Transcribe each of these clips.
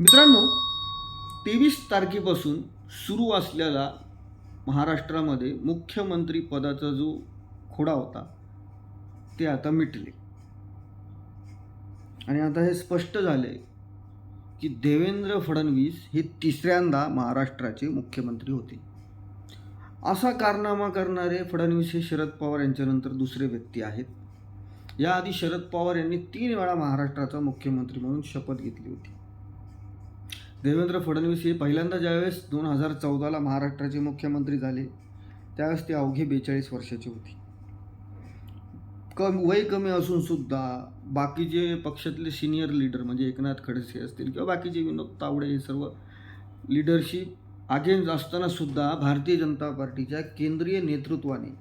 मित्रांनो तेवीस तारखेपासून सुरू असलेला महाराष्ट्रामध्ये मुख्यमंत्री पदाचा जो खोडा होता ते आता मिटले. आणि आता हे स्पष्ट झाले की देवेंद्र फडणवीस हे तिसऱ्यांदा महाराष्ट्राचे मुख्यमंत्री होते. असा कारनामा करणारे फडणवीस हे शरद पवार यांच्यानंतर दुसरे व्यक्ती आहेत. याआधी शरद पवार यांनी तीन वेळा महाराष्ट्राचा मुख्यमंत्री म्हणून शपथ घेतली होती. देवेंद्र फडणवीस हे पहिल्यांदा ज्यावेळेस दोन हजार चौदाला महाराष्ट्राचे मुख्यमंत्री झाले त्यावेळेस ते अवघे बेचाळीस वर्षाचे होते. कम वय कमी असून सुद्धा बाकीचे पक्षातले सिनियर लीडर म्हणजे एकनाथ खडसे असतील किंवा बाकीचे विनोद तावडे हे सर्व लिडरशिप अगेन्स्ट असताना सुद्धा भारतीय जनता पार्टीच्या केंद्रीय नेतृत्वाने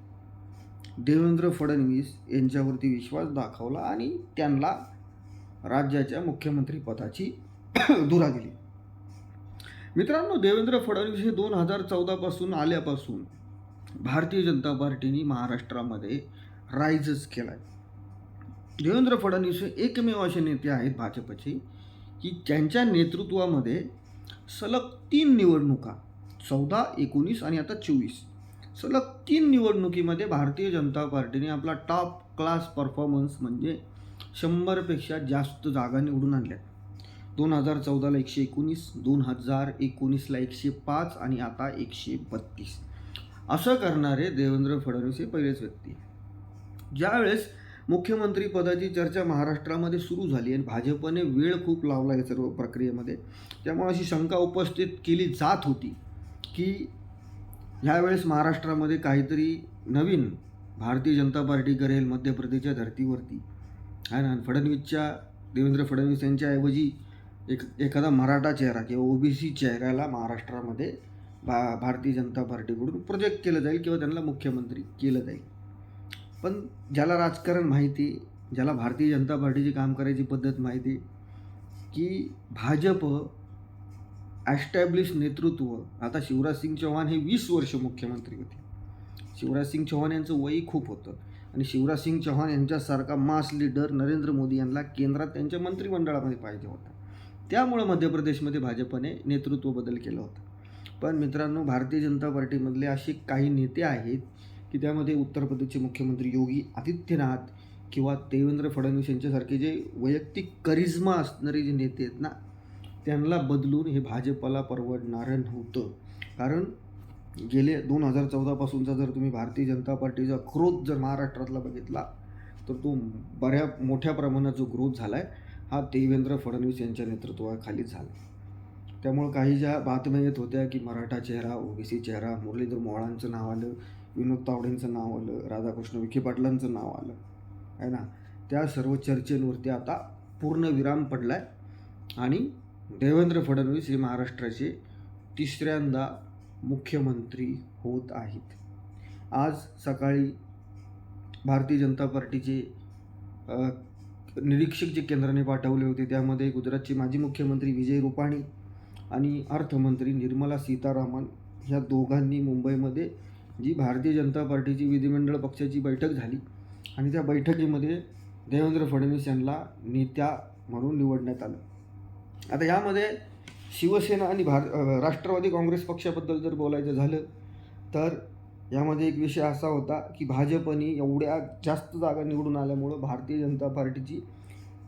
देवेंद्र फडणवीस यांच्यावरती विश्वास दाखवला आणि त्यांना राज्याच्या मुख्यमंत्रीपदाची धुरा दिली. मित्रांनो देवेंद्र फडणवीस हे दोन हजार चौदापासून आल्यापासून भारतीय जनता पार्टीने महाराष्ट्रामध्ये राईजच केला आहे देवेंद्र फडणवीस हे एकमेव असे नेते आहेत भाजपचे की त्यांच्या नेतृत्वामध्ये सलग तीन निवडणुका चौदा एकोणीस आणि आता चोवीस सलग तीन निवडणुकीमध्ये भारतीय जनता पार्टीने आपला टॉप क्लास परफॉर्मन्स म्हणजे शंभरपेक्षा जास्त जागा निवडून आणल्या दोन हजार चौदाला एकशे एकोणीस दोन हजार एकोणीसला एकशे पाच आणि आता एकशे बत्तीस. असं करणारे देवेंद्र फडणवीस हे पहिलेच व्यक्ती ज्यावेळेस मुख्यमंत्री पदाची चर्चा महाराष्ट्रामध्ये सुरू झाली आणि भाजपने वेळ खूप लावला या सर्व प्रक्रियेमध्ये त्यामुळे अशी शंका उपस्थित केली जात होती की ह्यावेळेस महाराष्ट्रामध्ये काहीतरी नवीन भारतीय जनता पार्टी करेल मध्य प्रदेशच्या धर्तीवरती. आहे ना? फडणवीसच्या देवेंद्र फडणवीस यांच्याऐवजी एक एखादा मराठा चेहरा किंवा ओबीसी चेहऱ्याला महाराष्ट्रामध्ये भा भारतीय जनता पार्टीकडून प्रोजेक्ट केलं जाईल किंवा त्यांना मुख्यमंत्री केलं जाईल. पण ज्याला राजकारण माहिती ज्याला भारतीय जनता पार्टीची काम करायची पद्धत माहिती की भाजप ॲस्टॅब्लिश नेतृत्व आता शिवराज सिंग चौहान हे वीस वर्ष मुख्यमंत्री होते. शिवराज सिंग चौहान यांचं वय खूप होतं. आणि शिवराज सिंग चौहान यांच्यासारखा मास लीडर नरेंद्र मोदी यांना केंद्रात त्यांच्या मंत्रिमंडळामध्ये पाहिजे होता. त्यामुळं मध्य प्रदेशमध्ये भाजपने नेतृत्व बदल केलं होतं. पण मित्रांनो भारतीय जनता पार्टीमधले असे काही नेते आहेत की त्यामध्ये उत्तर प्रदेशचे मुख्यमंत्री योगी आदित्यनाथ किंवा देवेंद्र फडणवीस यांच्यासारखे जे वैयक्तिक करिझ्मा असणारे जे नेते आहेत ना त्यांना बदलून हे भाजपला परवडणारं नव्हतं. कारण गेले दोन हजार चौदापासूनचा जर तुम्ही भारतीय जनता पार्टीचा ग्रोथ जर महाराष्ट्रातला बघितला तर तो बऱ्या मोठ्या प्रमाणात जो ग्रोथ झाला आहे हा देवेंद्र फडणवीस यांच्या नेतृत्वाखाली झाला. त्यामुळं काही ज्या बातम्या येत होत्या की मराठा चेहरा ओबीसी चेहरा मुरलीधर मोहळांचं नाव आलं विनोद तावडेंचं नाव आलं राधाकृष्ण विखे पाटलांचं नाव आलं आहे ना? त्या सर्व चर्चेंवरती आता पूर्ण विराम पडला आहे आणि देवेंद्र फडणवीस हे महाराष्ट्राचे तिसऱ्यांदा मुख्यमंत्री होत आहेत. आज सकाळी भारतीय जनता पार्टीचे निरीक्षक जे केंद्राने पाठवले होते त्यामध्ये गुजरातचे माजी मुख्यमंत्री विजय रुपाणी आणि अर्थमंत्री निर्मला सीतारामन ह्या दोघांनी मुंबईमध्ये जी भारतीय जनता पार्टीची विधिमंडळ पक्षाची बैठक झाली आणि त्या बैठकीमध्ये देवेंद्र फडणवीस यांना नेत्या म्हणून निवडण्यात आलं. आता यामध्ये शिवसेना आणि भार राष्ट्रवादी काँग्रेस पक्षाबद्दल जर बोलायचं झालं तर यामध्ये एक विषय असा होता की भाजपने एवढ्या जास्त जागा निवडून आल्यामुळं भारतीय जनता पार्टीची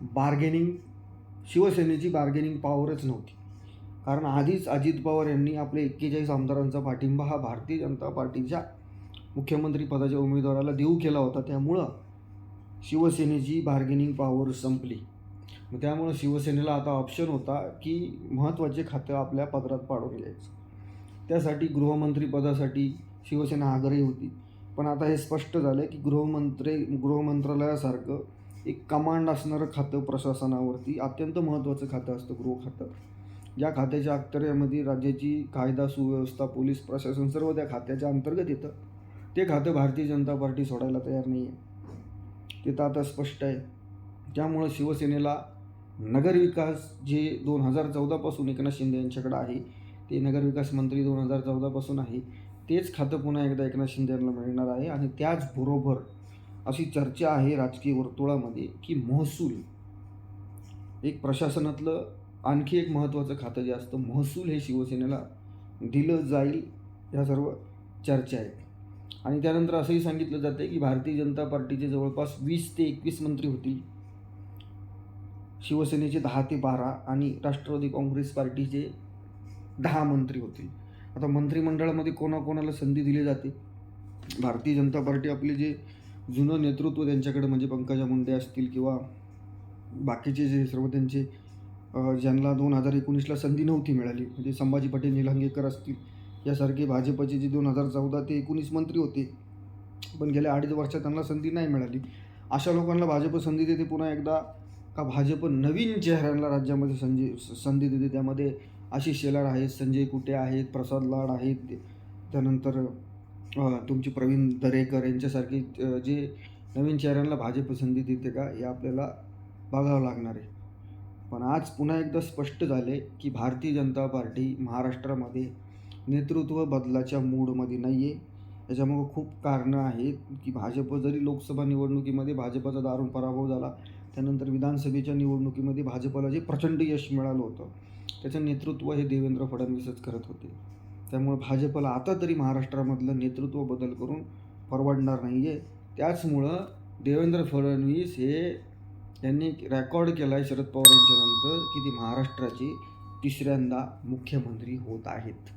बार्गेनिंग शिवसेनेची बार्गेनिंग पॉवरच नव्हती. कारण आधीच अजित पवार यांनी आपले एक्केचाळीस आमदारांचा पाठिंबा हा भारतीय जनता पार्टीच्या मुख्यमंत्री पदाच्या उमेदवाराला देऊ केला होता. त्यामुळं शिवसेनेची बार्गेनिंग पॉवर संपली. मग त्यामुळं शिवसेनेला आता ऑप्शन होता की महत्त्वाचे खातं आपल्या पदरात पाडून घ्यायचं. त्यासाठी गृहमंत्री पदासाठी शिवसेना आग्रही होती. पण आता हे स्पष्ट झालं की गृहमंत्री गृहमंत्रालयासारखं एक कमांड असणारं खातं प्रशासनावरती अत्यंत महत्त्वाचं खातं असतं गृह खातं. ज्या खात्याच्या अखत्यारीमध्ये राज्याची कायदा सुव्यवस्था पोलीस प्रशासन सर्व त्या खात्याच्या अंतर्गत येतं. ते खातं भारतीय जनता पार्टी सोडायला तयार नाही आहे ते तर आता स्पष्ट आहे. त्यामुळं शिवसेनेला नगरविकास जे दोन हजार चौदापासून एकनाथ शिंदे यांच्याकडे आहे ते नगरविकास मंत्री दोन हजार चौदापासून आहे तेच खातं पुन्हा एकदा एकनाथ शिंदे यांना मिळणार आहे. आणि त्याचबरोबर अशी चर्चा आहे राजकीय वर्तुळामध्ये की महसूल. एक प्रशासनातलं आणखी एक महत्त्वाचं खातं जे असतं महसूल हे शिवसेनेला दिलं जाईल ह्या सर्व चर्चा आहेत. आणि त्यानंतर असंही सांगितलं जातं की भारतीय जनता पार्टीचे जवळपास वीस ते एकवीस मंत्री होतील. शिवसेनेचे दहा ते बारा आणि राष्ट्रवादी काँग्रेस पार्टीचे दहा मंत्री होतील. आता मंत्रिमंडळामध्ये कोणाकोणाला संधी दिली जाते? भारतीय जनता पार्टी आपले जे जुनं नेतृत्व त्यांच्याकडे म्हणजे पंकजा मुंडे असतील किंवा बाकीचे जे सर्व त्यांचे ज्यांना दोन हजार एकोणीसला संधी नव्हती मिळाली म्हणजे संभाजी पाटील निलंगेकर असतील यासारखे भाजपचे जे दोन हजार चौदा ते एकोणीस मंत्री होते पण गेल्या अडीच वर्षात त्यांना संधी नाही मिळाली. अशा लोकांना भाजप संधी देते पुन्हा एकदा का भाजप नवीन चेहऱ्यांना राज्यामध्ये संधी संधी देते त्यामध्ये आशिष शेलार आहेत संजय कुटे आहेत प्रसाद लाड आहेत त्यानंतर तुमची प्रवीण दरेकर यांच्यासारखे जे नवीन चेहऱ्यांना भाजप संधी देते का हे आपल्याला बघावं लागणार आहे. पण आज पुन्हा एकदा स्पष्ट झाले की भारतीय जनता पार्टी महाराष्ट्रामध्ये नेतृत्व बदलाच्या मूडमध्ये नाही आहे याच्यामुळं खूप कारणं आहेत की भाजप जरी लोकसभा निवडणुकीमध्ये भाजपचा दारुण पराभव झाला त्यानंतर विधानसभेच्या निवडणुकीमध्ये भाजपला जे प्रचंड यश मिळालं होतं त्याचं नेतृत्व हे देवेंद्र फडणवीसच करत होते. त्यामुळे भाजपला आता तरी महाराष्ट्रामधलं नेतृत्व बदल करून परवडणार नाही आहे त्याचमुळं देवेंद्र फडणवीस हे त्यांनी रेकॉर्ड केला आहे शरद पवार यांच्यानंतर की ती महाराष्ट्राची तिसऱ्यांदा मुख्यमंत्री होत आहेत.